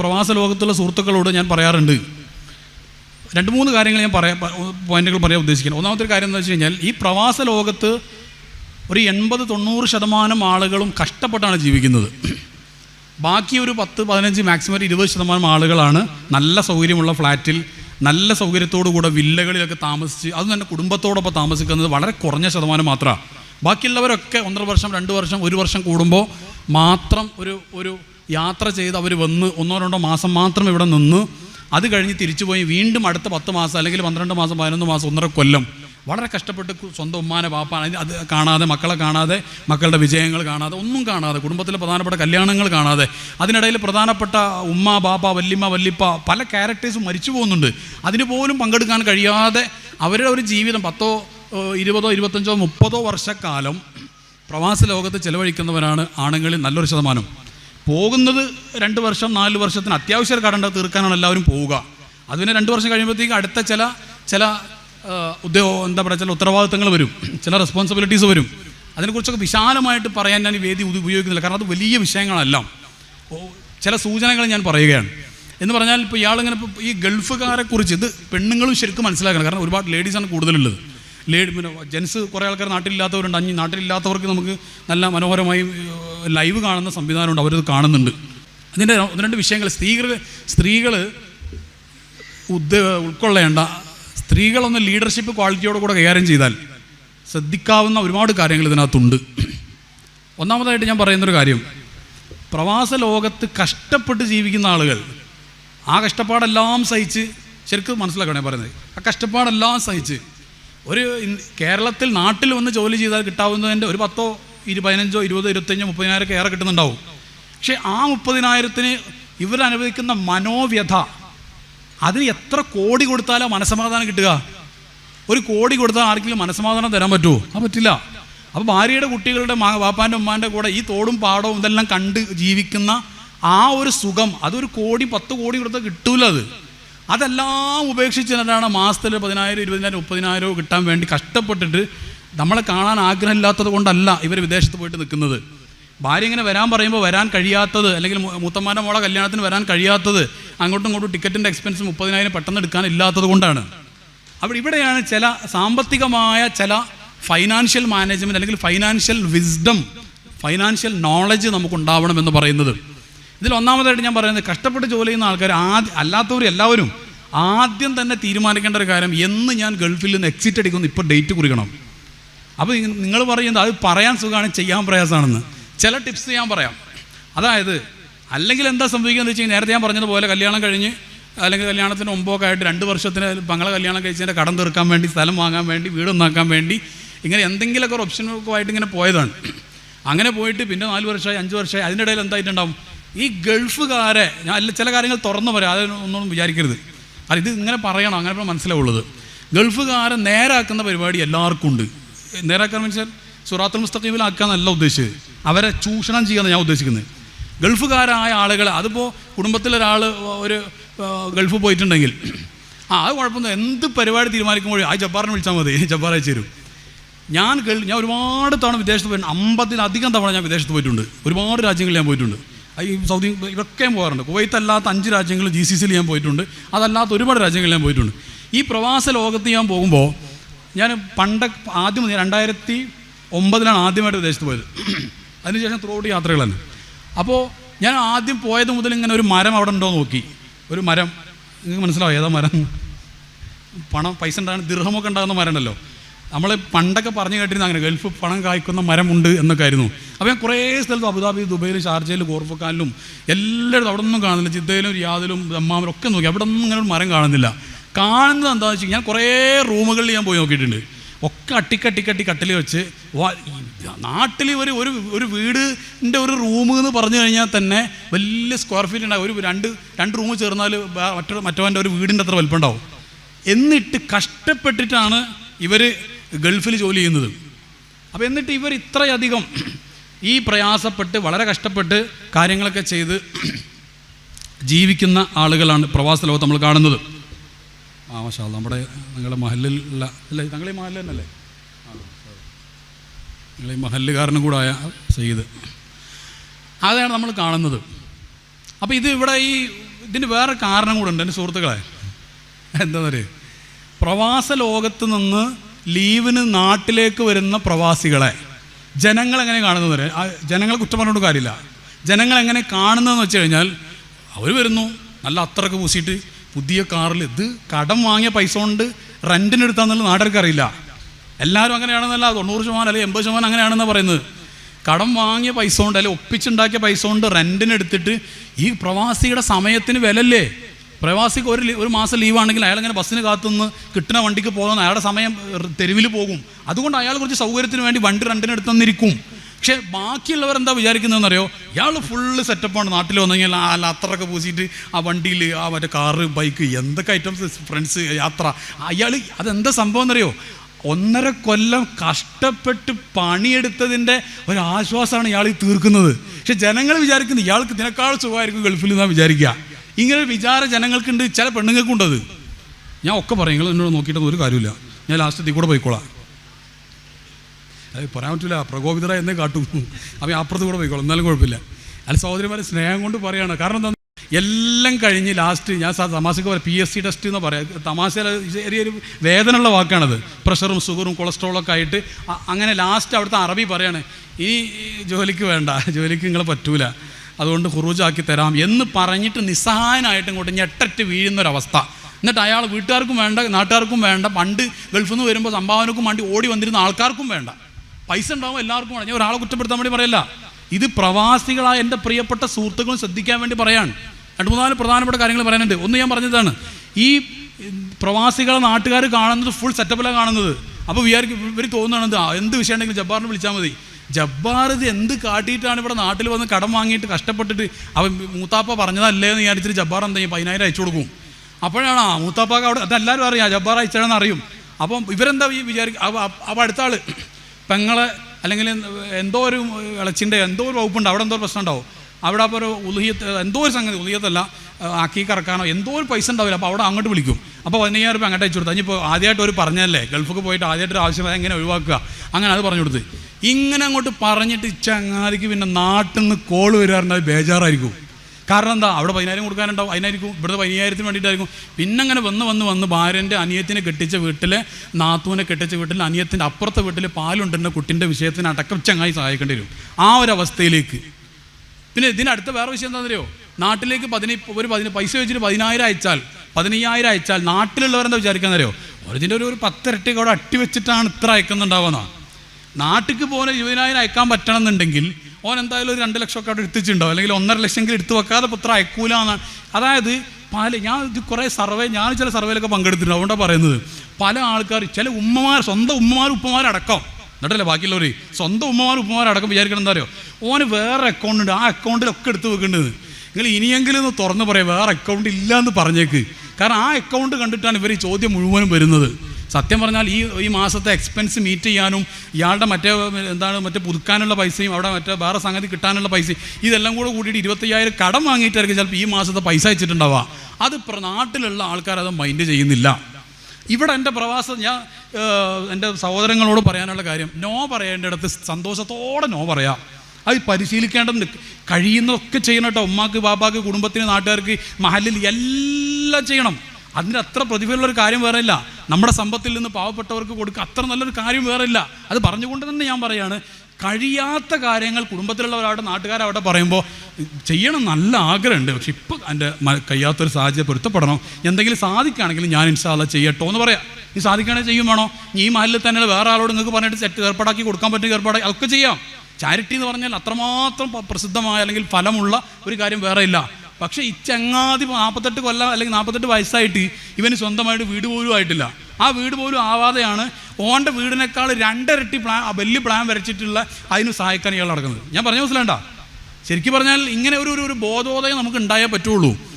പ്രവാസ ലോകത്തുള്ള സുഹൃത്തുക്കളോട് ഞാൻ പറയാറുണ്ട്. രണ്ട് മൂന്ന് കാര്യങ്ങൾ ഞാൻ പറയാ പോയിന്റുകൾ പറയാൻ ഉദ്ദേശിക്കുന്നത് ഒന്നാമത്തെ കാര്യം എന്ന് വെച്ച് കഴിഞ്ഞാൽ ഈ പ്രവാസ ലോകത്ത് ഒരു എൺപത് തൊണ്ണൂറ് ശതമാനം ആളുകളും കഷ്ടപ്പെട്ടാണ് ജീവിക്കുന്നത്. ബാക്കി ഒരു പത്ത് പതിനഞ്ച് മാക്സിമം ഒരു ഇരുപത് ശതമാനം ആളുകളാണ് നല്ല സൗകര്യമുള്ള ഫ്ലാറ്റിൽ നല്ല സൗകര്യത്തോടു കൂടെ വില്ലകളിലൊക്കെ താമസിച്ച് അത് തന്നെ കുടുംബത്തോടൊപ്പം താമസിക്കുന്നത് വളരെ കുറഞ്ഞ ശതമാനം മാത്രമാണ് ബാക്കിയുള്ളവരൊക്കെ ഒന്നര വർഷം രണ്ട് വർഷം ഒരു വർഷം കൂടുമ്പോൾ മാത്രം ഒരു ഒരു യാത്ര ചെയ്ത് അവർ വന്ന് ഒന്നോ രണ്ടോ മാസം മാത്രം ഇവിടെ നിന്ന് അത് കഴിഞ്ഞ് തിരിച്ചു പോയി വീണ്ടും അടുത്ത പത്ത് മാസം അല്ലെങ്കിൽ പന്ത്രണ്ട് മാസം പതിനൊന്ന് മാസം ഒന്നര കൊല്ലം വളരെ കഷ്ടപ്പെട്ട് സ്വന്തം ഉമ്മാനെ പാപ്പ അത് കാണാതെ മക്കളെ കാണാതെ മക്കളുടെ വിജയങ്ങൾ കാണാതെ ഒന്നും കാണാതെ കുടുംബത്തിലെ പ്രധാനപ്പെട്ട കല്യാണങ്ങൾ കാണാതെ അതിനിടയിൽ പ്രധാനപ്പെട്ട ഉമ്മ ബാപ്പ വല്യമ്മ വല്ലിപ്പ പല ക്യാരക്ടേഴ്സും മരിച്ചു പോകുന്നുണ്ട്. അതിന് പോലും പങ്കെടുക്കാൻ കഴിയാതെ അവരുടെ ഒരു ജീവിതം പത്തോ ഇരുപതോ ഇരുപത്തഞ്ചോ മുപ്പതോ വർഷക്കാലം പ്രവാസ ലോകത്ത് ചെലവഴിക്കുന്നവരാണ് ആണുങ്ങളിൽ നല്ലൊരു ശതമാനം. പോകുന്നത് രണ്ട് വർഷം നാല് വർഷത്തിന് അത്യാവശ്യ കടണ്ട തീർക്കാനാണ് എല്ലാവരും പോവുക. അത് പിന്നെ രണ്ട് വർഷം കഴിയുമ്പോഴത്തേക്ക് അടുത്ത ചില ചില ഉദ്യോഗ എന്താ പറയുക ചില ഉത്തരവാദിത്തങ്ങൾ വരും. ചില റെസ്പോൺസിബിലിറ്റീസ് വരും. അതിനെക്കുറിച്ചൊക്കെ വിശാലമായിട്ട് പറയാൻ ഞാൻ ഈ വേദി ഉപയോഗിക്കുന്നില്ല. കാരണം അത് വലിയ വിഷയങ്ങളെല്ലാം. ചില സൂചനകൾ ഞാൻ പറയുകയാണ്. എന്ന് പറഞ്ഞാൽ ഇപ്പോൾ ഇയാളിങ്ങനെ ഇപ്പോൾ ഈ ഗൾഫുകാരെ കുറിച്ച് ഇത് പെണ്ണുങ്ങളും ശരിക്കും മനസ്സിലാക്കണം. കാരണം ഒരുപാട് ലേഡീസാണ് കൂടുതലുള്ളത്. ലേഡി പിന്നെ ജെൻസ് കുറേ ആൾക്കാർ നാട്ടിലില്ലാത്തവരുണ്ട്. അഞ്ഞ് നാട്ടിലില്ലാത്തവർക്ക് നമുക്ക് നല്ല മനോഹരമായി ലൈവ് കാണുന്ന സംവിധാനമുണ്ട് അവരത് കാണുന്നുണ്ട്. അതിന്റെ ഒന്ന് രണ്ട് വിഷയങ്ങൾ സ്ത്രീകൾ സ്ത്രീകൾ ഉദ്ദ ഉൾക്കൊള്ളേണ്ട സ്ത്രീകളൊന്ന് ലീഡർഷിപ്പ് ക്വാളിറ്റിയോട് കൂടെ കൈകാര്യം ചെയ്താൽ ശ്രദ്ധിക്കാവുന്ന ഒരുപാട് കാര്യങ്ങൾ ഇതിനകത്തുണ്ട്. ഒന്നാമതായിട്ട് ഞാൻ പറയുന്നൊരു കാര്യം പ്രവാസ ലോകത്ത് കഷ്ടപ്പെട്ട് ജീവിക്കുന്ന ആളുകൾ ആ കഷ്ടപ്പാടെല്ലാം സഹിച്ച് ശരിക്കും മനസ്സിലാക്കണേ പറയുന്നത് ആ കഷ്ടപ്പാടെല്ലാം സഹിച്ച് ഒരു കേരളത്തിൽ നാട്ടിൽ വന്ന് ജോലി ചെയ്താൽ കിട്ടാവുന്നതിന്റെ ഒരു പത്തോ ഇരു പതിനഞ്ചോ ഇരുപതോ ഇരുപത്തഞ്ചോ മുപ്പതിനായിരം ഏറെ കിട്ടുന്നുണ്ടാവും. പക്ഷേ ആ മുപ്പതിനായിരത്തിന് ഇവരനുഭവിക്കുന്ന മനോവ്യഥ അതിന് എത്ര കോടി കൊടുത്താലാ മനസമാധാനം കിട്ടുക? ഒരു കോടി കൊടുത്താൽ ആർക്കെങ്കിലും മനസമാധാനം തരാൻ പറ്റുമോ? ആ പറ്റില്ല. അപ്പോൾ ഭാര്യയുടെ കുട്ടികളുടെ മാ വാപ്പാന്റെ ഉമ്മാന്റെ കൂടെ ഈ തോടും പാടവും ഇതെല്ലാം കണ്ട് ജീവിക്കുന്ന ആ ഒരു സുഖം അതൊരു കോടി പത്ത് കോടി കൊടുത്താൽ കിട്ടൂല അത്. അതെല്ലാം ഉപേക്ഷിച്ചിട്ടാണ് മാസത്തിൽ പതിനായിരം ഇരുപതിനായിരം മുപ്പതിനായിരം കിട്ടാൻ വേണ്ടി കഷ്ടപ്പെട്ടിട്ട് നമ്മളെ കാണാൻ ആഗ്രഹമില്ലാത്തത് കൊണ്ടല്ല ഇവർ വിദേശത്ത് പോയിട്ട് നിൽക്കുന്നത്. ഭാര്യ ഇങ്ങനെ വരാൻ പറയുമ്പോൾ വരാൻ കഴിയാത്തത് അല്ലെങ്കിൽ മൂത്തമ്മാന്റെ മോളെ കല്യാണത്തിന് വരാൻ കഴിയാത്തത് അങ്ങോട്ടും ഇങ്ങോട്ടും ടിക്കറ്റിന്റെ എക്സ്പെൻസ് മുപ്പതിനായിരം പെട്ടെന്ന് എടുക്കാൻ ഇല്ലാത്തത് കൊണ്ടാണ്. അവിടെ ഇവിടെയാണ് ചില സാമ്പത്തികമായ ചില ഫൈനാൻഷ്യൽ മാനേജ്മെന്റ് അല്ലെങ്കിൽ ഫൈനാൻഷ്യൽ വിസ്ഡം ഫൈനാൻഷ്യൽ നോളജ് നമുക്ക് ഉണ്ടാവണമെന്ന് പറയുന്നത്. ഇതിൽ ഒന്നാമതായിട്ട് ഞാൻ പറയുന്നത് കഷ്ടപ്പെട്ട് ജോലി ചെയ്യുന്ന ആൾക്കാർ ആദ്യം അല്ലാത്തവർ എല്ലാവരും ആദ്യം തന്നെ തീരുമാനിക്കേണ്ട ഒരു കാര്യം എന്ന് ഞാൻ ഗൾഫിൽ നിന്ന് എക്സിറ്റ് അടിക്കുന്നു ഇപ്പോൾ ഡേറ്റ് കുറിക്കണം. അപ്പോൾ നിങ്ങൾ പറയുന്നത് അത് പറയാൻ സുഖമാണ് ചെയ്യാൻ പ്രയാസമാണെന്ന്. ചില ടിപ്സ് ഞാൻ പറയാം. അതായത് അല്ലെങ്കിൽ എന്താ സംഭവിക്കുകയെന്ന് വെച്ച് കഴിഞ്ഞാൽ നേരത്തെ ഞാൻ പറഞ്ഞതുപോലെ കല്യാണം കഴിഞ്ഞ് അല്ലെങ്കിൽ കല്യാണത്തിന് മുമ്പൊക്കെ ആയിട്ട് രണ്ട് വർഷത്തിന് പങ്ങളെ കല്യാണം കഴിച്ചതിന്റെ കടം തീർക്കാൻ വേണ്ടി സ്ഥലം വാങ്ങാൻ വേണ്ടി വീട് ഒന്നാക്കാൻ വേണ്ടി ഇങ്ങനെ എന്തെങ്കിലുമൊക്കെ ഒരു ഓപ്ഷനൊക്കെ ആയിട്ട് ഇങ്ങനെ പോയതാണ്. അങ്ങനെ പോയിട്ട് പിന്നെ നാല് വർഷമായി അഞ്ച് വർഷമായി അതിന്റെ ഇടയിൽ എന്തായിട്ടുണ്ടാവും? ഈ ഗൾഫുകാരെ ഞാൻ അല്ല ചില കാര്യങ്ങൾ തുറന്നു പറയാം അതൊന്നും വിചാരിക്കരുത്. അത് ഇത് ഇങ്ങനെ പറയണം അങ്ങനെ മനസ്സിലാവുള്ളത്. ഗൾഫുകാരെ നേരാക്കുന്ന പരിപാടി എല്ലാവർക്കും ഉണ്ട്. നേരാക്കാൻ വെച്ചാൽ സുറാത്തുൽ മുസ്തഖീമിലാക്കാന്നല്ല ഉദ്ദേശിച്ചത്. അവരെ ചൂഷണം ചെയ്യാന്ന് ഞാൻ ഉദ്ദേശിക്കുന്നത്. ഗൾഫുകാരായ ആളുകൾ അതിപ്പോൾ കുടുംബത്തിലൊരാൾ ഒരു ഗൾഫ് പോയിട്ടുണ്ടെങ്കിൽ ആ അത് കുഴപ്പമൊന്നും എന്ത് പരിപാടി തീരുമാനിക്കുമ്പോഴും ആ ജബ്ബാറിനെ വിളിച്ചാൽ മതി. ജബ്ബാർ അയച്ചു തരും. ഞാൻ ഗൾ ഞാൻ ഒരുപാട് തവണ വിദേശത്ത് പോയിട്ടുണ്ട് അമ്പതിലധികം തവണ ഞാൻ വിദേശത്ത് പോയിട്ടുണ്ട്. ഒരുപാട് രാജ്യങ്ങളിൽ ഞാൻ പോയിട്ടുണ്ട്. ഈ സൗദി ഇവരൊക്കെ ഞാൻ പോകാറുണ്ട്. കുവൈത്ത് അല്ലാത്ത അഞ്ച് രാജ്യങ്ങൾ ജി സി സിയിൽ ഞാൻ പോയിട്ടുണ്ട്. അതല്ലാത്ത ഒരുപാട് രാജ്യങ്ങളിൽ ഞാൻ പോയിട്ടുണ്ട്. ഈ പ്രവാസ ലോകത്ത് ഞാൻ പോകുമ്പോൾ ഞാൻ പണ്ട് ആദ്യം രണ്ടായിരത്തി ഒമ്പതിലാണ് ആദ്യമായിട്ട് വിദേശത്ത് പോയത്. അതിനുശേഷം ത്രൂഔട്ട് യാത്രകൾ തന്നെ. അപ്പോൾ ഞാൻ ആദ്യം പോയത് മുതൽ ഇങ്ങനെ ഒരു മരം അവിടെ ഉണ്ടോ നോക്കി. ഒരു മരം. നിങ്ങൾക്ക് മനസ്സിലാവും ഏതാ മരം? പണം പൈസ ഉണ്ടാകുന്ന ദീർഘമൊക്കെ ഉണ്ടാകുന്ന മരം ഉണ്ടല്ലോ. നമ്മൾ പണ്ടൊക്കെ പറഞ്ഞു കേട്ടിരുന്ന അങ്ങനെ ഗൾഫ് പണം കായ്ക്കുന്ന മരമുണ്ട് എന്നൊക്കെ ആയിരുന്നു. അപ്പോൾ ഞാൻ കുറേ സ്ഥലത്ത് അബുദാബി ദുബൈയിൽ ഷാർജയിൽ ഗോർഫക്കാലിലും എല്ലായിടത്തും അവിടെ ഒന്നും കാണുന്നില്ല. ജിദ്ദയിലും റിയാദിലും ദമ്മാമിലും ഒക്കെ നോക്കി. അവിടെ ഒന്നും ഇങ്ങനെ ഒരു മരം കാണുന്നില്ല. കാണുന്നത് എന്താണെന്ന് വെച്ചാൽ ഞാൻ കുറേ റൂമുകളിൽ ഞാൻ പോയി നോക്കിയിട്ടുണ്ട്. ഒക്കെ അട്ടിക്കട്ടിക്കട്ടി കട്ടിൽ വെച്ച് നാട്ടിൽ ഒരു ഒരു ഒരു വീടിന്റെ ഒരു റൂം എന്ന് പറഞ്ഞു കഴിഞ്ഞാൽ തന്നെ വലിയ സ്ക്വയർ ഫീറ്റ് ഉണ്ടാകും ഒരു രണ്ട് രണ്ട് റൂം ചേർന്നാൽ മറ്റൊരു മറ്റവന്റെ ഒരു വീടിന്റെ അത്ര വലിപ്പം ഉണ്ടാവും എന്നിട്ട് കഷ്ടപ്പെട്ടിട്ടാണ് ഇവർ ഗൾഫിൽ ജോലി ചെയ്യുന്നത്. അപ്പോൾ എന്നിട്ട് ഇവർ ഇത്രയധികം ഈ പ്രയാസപ്പെട്ട് വളരെ കഷ്ടപ്പെട്ട് കാര്യങ്ങളൊക്കെ ചെയ്ത് ജീവിക്കുന്ന ആളുകളാണ് പ്രവാസ ലോകത്ത് നമ്മൾ കാണുന്നത്. ആ മാഷാ നമ്മുടെ നിങ്ങളുടെ മഹലിൽ ഉള്ള അല്ലേ ഞങ്ങൾ ഈ മഹലിൽ തന്നെയല്ലേ. നിങ്ങൾ ഈ മഹല്ലുകാരനും കൂടായ സയ്യിദ്. അതാണ് നമ്മൾ കാണുന്നത്. അപ്പോൾ ഇത് ഇവിടെ ഈ ഇതിന് വേറെ കാരണം കൂടെ ഉണ്ട് എന്റെ സുഹൃത്തുക്കളെ. എന്താണെന്നറിയോ പ്രവാസ ലോകത്ത് നിന്ന് ലീവിന് നാട്ടിലേക്ക് വരുന്ന പ്രവാസികളെ ജനങ്ങൾ എങ്ങനെ കാണുന്നത് ജനങ്ങളെ കുറ്റം പറഞ്ഞുകൊണ്ട് കാര്യമില്ല. ജനങ്ങൾ എങ്ങനെ കാണുന്നതെന്ന് വെച്ച് കഴിഞ്ഞാൽ അവർ വരുന്നു നല്ല അത്രയ്ക്ക് പൂസിയിട്ട് പുതിയ കാറിൽ ഇത് കടം വാങ്ങിയ പൈസ കൊണ്ട് റെന്റിന് എടുത്താന്നുള്ള നാട്ടുകാർക്ക് അറിയില്ല. എല്ലാവരും അങ്ങനെയാണെന്നല്ല തൊണ്ണൂറ് ശതമാനം അല്ലെങ്കിൽ എൺപത് ശതമാനം അങ്ങനെയാണെന്നാണ് പറയുന്നത്. കടം വാങ്ങിയ പൈസ കൊണ്ട് അല്ലെങ്കിൽ ഒപ്പിച്ചുണ്ടാക്കിയ പൈസ കൊണ്ട് റെന്റിന് എടുത്തിട്ട് ഈ പ്രവാസിയുടെ സമയത്തിന് വിലല്ലേ? പ്രവാസിക്ക് ഒരു ഒരു മാസം ലീവാണെങ്കിൽ അയാൾ ഇങ്ങനെ ബസ്സിന് കാത്തുനിന്ന് കിട്ടുന്ന വണ്ടിക്ക് പോകുന്ന അയാളുടെ സമയം തെരുവിൽ പോകും. അതുകൊണ്ട് അയാൾ കുറച്ച് സൗകര്യത്തിന് വേണ്ടി വണ്ടി റെന്റിന് എടുത്തെന്നിരിക്കും പക്ഷേ ബാക്കിയുള്ളവർ എന്താ വിചാരിക്കുന്നതെന്ന് അറിയോ ഇയാൾ ഫുള്ള് സെറ്റപ്പാണ് നാട്ടിൽ വന്നു കഴിഞ്ഞാൽ അല്ല അത്രയൊക്കെ പൂശിയിട്ട് ആ വണ്ടിയിൽ ആ മറ്റേ കാറ് ബൈക്ക് എന്തൊക്കെ ഐറ്റംസ് ഫ്രണ്ട്സ് യാത്ര. അയാൾ അതെന്താ സംഭവം എന്നറിയോ ഒന്നര കൊല്ലം കഷ്ടപ്പെട്ട് പണിയെടുത്തതിന്റെ ഒരു ആശ്വാസമാണ് ഇയാൾ ഈ തീർക്കുന്നത്. പക്ഷെ ജനങ്ങൾ വിചാരിക്കുന്നത് ഇയാൾക്ക് ഇതിനേക്കാൾ സുഖമായിരിക്കും ഗൾഫിൽ നിന്നാണ് വിചാരിക്കുക. ഇങ്ങനെ വിചാരം ജനങ്ങൾക്കുണ്ട് ചില പെണ്ണുങ്ങൾക്കുണ്ടത്. ഞാൻ ഒക്കെ പറയും നിങ്ങൾ എന്നോട് നോക്കിയിട്ടൊന്നും ഒരു കാര്യമില്ല ഞാൻ ലാസ്റ്റ് തീ കൂടെ പോയിക്കോളാം. അത് പറയാൻ പറ്റില്ല പ്രകോപിതര എന്നേ കാട്ടും. അവൻ അപ്പുറത്ത് കൂടെ പോയിക്കോളും എന്നാലും കുഴപ്പമില്ല. അല്ല സഹോദരിമാരെ സ്നേഹം കൊണ്ട് പറയാണ്. കാരണം എന്താ എല്ലാം കഴിഞ്ഞ് ലാസ്റ്റ് ഞാൻ തമാശക്ക് പറയാം പി എസ് സി ടെസ്റ്റ് എന്ന് പറയാം. തമാശയിലെ ചെറിയൊരു വേദനയുള്ള വാക്കാണത്. പ്രഷറും ഷുഗറും കൊളസ്ട്രോളൊക്കെ ആയിട്ട് അങ്ങനെ ലാസ്റ്റ് അവിടുത്തെ അറബി പറയാണ് ഈ ജോലിക്ക് വേണ്ട ജോലിക്ക് നിങ്ങളെ പറ്റൂല. അതുകൊണ്ട് ഹുറൂജാക്കി തരാം. എന്ന് പറഞ്ഞിട്ട് നിസ്സഹായനായിട്ട് ഇങ്ങോട്ട് ഞെട്ടറ്റ് വീഴുന്നൊരവസ്ഥ. എന്നിട്ട് അയാൾ വീട്ടുകാർക്കും വേണ്ട നാട്ടുകാർക്കും വേണ്ട പണ്ട് ഗൾഫിൽ നിന്ന് വരുമ്പോൾ സംഭാവനക്കും വേണ്ടി ഓടി വന്നിരുന്ന ആൾക്കാർക്കും വേണ്ട. പൈസ ഉണ്ടാവും എല്ലാവർക്കും വേണം. ഞാൻ ഒരാളെ കുറ്റപ്പെടുത്താൻ വേണ്ടി പറയല്ല. ഇത് പ്രവാസികളായ എന്റെ പ്രിയപ്പെട്ട സുഹൃത്തുക്കളും ശ്രദ്ധിക്കാൻ വേണ്ടി പറയാണ്. രണ്ട് മൂന്നാൽ പ്രധാനപ്പെട്ട കാര്യങ്ങൾ പറയാനുണ്ട്. ഒന്ന് ഞാൻ പറഞ്ഞതാണ്. ഈ പ്രവാസികളെ നാട്ടുകാർ കാണുന്നത് ഫുൾ സെറ്റപ്പിലാണ് കാണുന്നത്. അപ്പോൾ വിചാരിക്കും ഇവർ ആ എന്ത്? വിഷയം ഉണ്ടെങ്കിലും ജബ്ബാറിനെ വിളിച്ചാൽ മതി. ജബ്ബാർ ഇത് എന്ത് കാട്ടിയിട്ടാണ് ഇവിടെ നാട്ടിൽ വന്ന് കടം വാങ്ങിയിട്ട് കഷ്ടപ്പെട്ടിട്ട് അവൻ മൂത്താപ്പ പറഞ്ഞതല്ലേ എന്ന് വിചാരിച്ചിട്ട് ജബ്ബാർ എന്താ ചെയ്യും പതിനായിരം അയച്ചു കൊടുക്കും. അപ്പോഴാണ് ആ മൂത്താപ്പാക്ക് അവിടെ അതെല്ലാവരും അറിയാം. ജബ്ബാർ അയച്ചാണെന്ന് അറിയും. അപ്പം ഇവരെന്താ ഈ വിചാരിക്കും അപ്പോൾ അടുത്ത ആൾ പെങ്ങളെ അല്ലെങ്കിൽ എന്തോ ഒരു ഇളച്ചിന്റെ എന്തോ ഒരു വകുപ്പുണ്ട്. അവിടെ എന്തോ ഒരു പ്രശ്നം ഉണ്ടാവും. അവിടെ അപ്പോൾ ഒരു ഉലുഹിയത്ത് എന്തോ ഒരു സംഗതി ഉലുഹിയത്തല്ല ആക്കി കറക്കാനോ എന്തോ ഒരു പൈസ ഉണ്ടാവില്ല. അപ്പോൾ അവിടെ അങ്ങോട്ട് വിളിക്കും. അപ്പോൾ പതിനയ്യായിരം രൂപ അങ്ങോട്ട് അയച്ചു കൊടുത്തു. ഇനിയിപ്പോൾ ആദ്യമായിട്ട് ഒരു പറഞ്ഞല്ലേ ഗൾഫിൽ പോയിട്ട് ആദ്യമായിട്ട് ഒരു ആവശ്യം എങ്ങനെ ഒഴിവാക്കുക? അങ്ങനെ അത് പറഞ്ഞു കൊടുത്ത്. ഇങ്ങനെ അങ്ങോട്ട് പറഞ്ഞിട്ട് ചങ്ങാതിക്ക് പിന്നെ നാട്ടിൽ നിന്ന് കോൾ വരാറുണ്ട്. ബേജാറായിരിക്കും. കാരണം എന്താ? അവിടെ പതിനായിരം കൊടുക്കാനുണ്ടാവും. അതിനായിരിക്കും. ഇവിടുത്തെ പതിനായിരത്തിന് വേണ്ടിയിട്ടായിരിക്കും. പിന്നെ അങ്ങനെ വന്ന് വന്ന് വന്ന് ഭാര്യന്റെ അനിയത്തിനെ കെട്ടിച്ച വീട്ടിലെ നാത്തൂനെ കെട്ടിച്ച വീട്ടിൽ അനിയത്തിന്റെ അപ്പുറത്തെ വീട്ടിൽ പാലുണ്ടെന്ന കുട്ടിന്റെ വിഷയത്തിന് അടക്കം ചങ്ങായി സഹായിക്കേണ്ടി വരും. ആ ഒരു അവസ്ഥയിലേക്ക്. പിന്നെ ഇതിനടുത്ത വേറെ വിഷയം എന്താണെന്നറിയോ? നാട്ടിലേക്ക് പതിന ഒരു പതിന പൈസ വെച്ചിട്ട് പതിനായിരം അയച്ചാൽ പതിനയ്യായിരം അയച്ചാൽ നാട്ടിലുള്ളവരെന്താ വിചാരിക്കാന്നറിയോ? ഇതിന്റെ ഒരു ഒരു പത്തിരട്ടി അവിടെ അട്ടി വെച്ചിട്ടാണ് ഇത്ര അയക്കുന്നുണ്ടാവുന്ന നാട്ടിൽ പോകുന്ന ഇരുപതിനായിരം അയക്കാൻ പറ്റണം എന്നുണ്ടെങ്കിൽ ഓൻ എന്തായാലും ഒരു രണ്ട് ലക്ഷമൊക്കെ അവിടെ എടുത്തിട്ടുണ്ടാവും. അല്ലെങ്കിൽ ഒന്നര ലക്ഷമെങ്കിലും എടുത്തു വെക്കാതെ പുത്ര അയക്കൂല എന്നാണ് അതായത് പല ഞാൻ ഇത് കുറേ സർവേ ഞാൻ ചില സർവേയിലൊക്കെ പങ്കെടുത്തിട്ടുണ്ട്. അതുകൊണ്ടാണ് പറയുന്നത്. പല ആൾക്കാർ ചില ഉമ്മമാർ സ്വന്തം ഉമ്മമാർ ഉപ്പമാരടക്കം. എന്നിട്ടല്ലേ ബാക്കിയുള്ളവർ സ്വന്തം ഉമ്മമാർ ഉപ്പമാരടക്കം വിചാരിക്കണം എന്താ പറയുക ഓന് വേറെ അക്കൗണ്ട് ഉണ്ട്. ആ അക്കൗണ്ടിലൊക്കെ എടുത്ത് വെക്കേണ്ടത് നിങ്ങൾ ഇനിയെങ്കിലും ഒന്ന് തുറന്ന് പറയാം. വേറെ അക്കൗണ്ട് ഇല്ല എന്ന് പറഞ്ഞേക്ക്. കാരണം ആ അക്കൗണ്ട് കണ്ടിട്ടാണ് ഇവർ ഈ ചോദ്യം മുഴുവനും വരുന്നത്. സത്യം പറഞ്ഞാൽ ഈ ഈ മാസത്തെ എക്സ്പെൻസ് മീറ്റ് ചെയ്യാനും ഇയാളുടെ മറ്റേ എന്താണ് മറ്റേ പുതുക്കാനുള്ള പൈസയും അവിടെ മറ്റേ വേറെ സംഗതി കിട്ടാനുള്ള പൈസയും ഇതെല്ലാം കൂടെ കൂടിയിട്ട് ഇരുപത്തയ്യായിരം കടം വാങ്ങിയിട്ടായിരിക്കും ചിലപ്പോൾ ഈ മാസത്തെ പൈസ അയച്ചിട്ടുണ്ടാവുക അത് നാട്ടിലുള്ള ആൾക്കാർ അത് മൈൻഡ് ചെയ്യുന്നില്ല. ഇവിടെ എന്റെ പ്രവാസം ഞാൻ എന്റെ സഹോദരങ്ങളോട് പറയാനുള്ള കാര്യം നോ പറയേണ്ടിടത്ത് സന്തോഷത്തോടെ നോ പറയാം. അത് പരിശീലിക്കേണ്ടത് കഴിയുന്നതൊക്കെ ചെയ്യണം കേട്ടോ. ഉമ്മാക്ക് ബാബാക്ക് കുടുംബത്തിന് നാട്ടുകാർക്ക് മഹലിൽ എല്ലാം ചെയ്യണം. അതിന്റെ അത്ര പ്രതിഫലമുള്ളൊരു കാര്യം വേറെ ഇല്ല നമ്മുടെ സമ്പത്തിൽ നിന്ന് പാവപ്പെട്ടവർക്ക് കൊടുക്കുക അത്ര നല്ലൊരു കാര്യം വേറെ ഇല്ല അത് പറഞ്ഞുകൊണ്ട് തന്നെ ഞാൻ പറയാണ് കഴിയാത്ത കാര്യങ്ങൾ കുടുംബത്തിലുള്ളവരവിടെ നാട്ടുകാരവിടെ പറയുമ്പോൾ ചെയ്യണം നല്ല ആഗ്രഹമുണ്ട്. പക്ഷെ ഇപ്പം എന്റെ കഴിയാത്തൊരു സാഹചര്യം പൊരുത്തപ്പെടണം. എന്തെങ്കിലും സാധിക്കുകയാണെങ്കിൽ ഞാൻ ഇൻഷാല്ല ചെയ്യട്ടോ എന്ന് പറയാം. നീ സാധിക്കുകയാണെങ്കിൽ ചെയ്യും വേണോ? ഈ മഹലിൽ തന്നെ വേറെ ആളോട് നിങ്ങൾക്ക് പറഞ്ഞിട്ട് സെറ്റ് ഏർപ്പാടാക്കി കൊടുക്കാൻ പറ്റുന്ന ഏർപ്പാടാക്കി അതൊക്കെ ചെയ്യാം. ചാരിറ്റി എന്ന് പറഞ്ഞാൽ അത്രമാത്രം പ്രസിദ്ധമായ അല്ലെങ്കിൽ ഫലമുള്ള ഒരു കാര്യം വേറെ ഇല്ല പക്ഷേ ഈ ചങ്ങാതി നാൽപ്പത്തെട്ട് കൊല്ലം അല്ലെങ്കിൽ നാൽപ്പത്തെട്ട് വയസ്സായിട്ട് ഇവന് സ്വന്തമായിട്ട് വീട് പോലും ആയിട്ടില്ല. ആ വീട് പോലും ആവാതെയാണ് ഓന്റെ വീടിനേക്കാൾ രണ്ടിരട്ടി പ്ലാൻ വലിയ പ്ലാൻ വരച്ചിട്ടുള്ള അതിന് സഹായിക്കാൻ ഇയാൾ നടക്കുന്നത്. ഞാൻ പറഞ്ഞ മനസ്സിലാണ്ട ശരിക്കും പറഞ്ഞാൽ ഇങ്ങനെ ഒരു- ഒരു ബോധോദയം നമുക്ക് ഉണ്ടായേ പറ്റുള്ളൂ.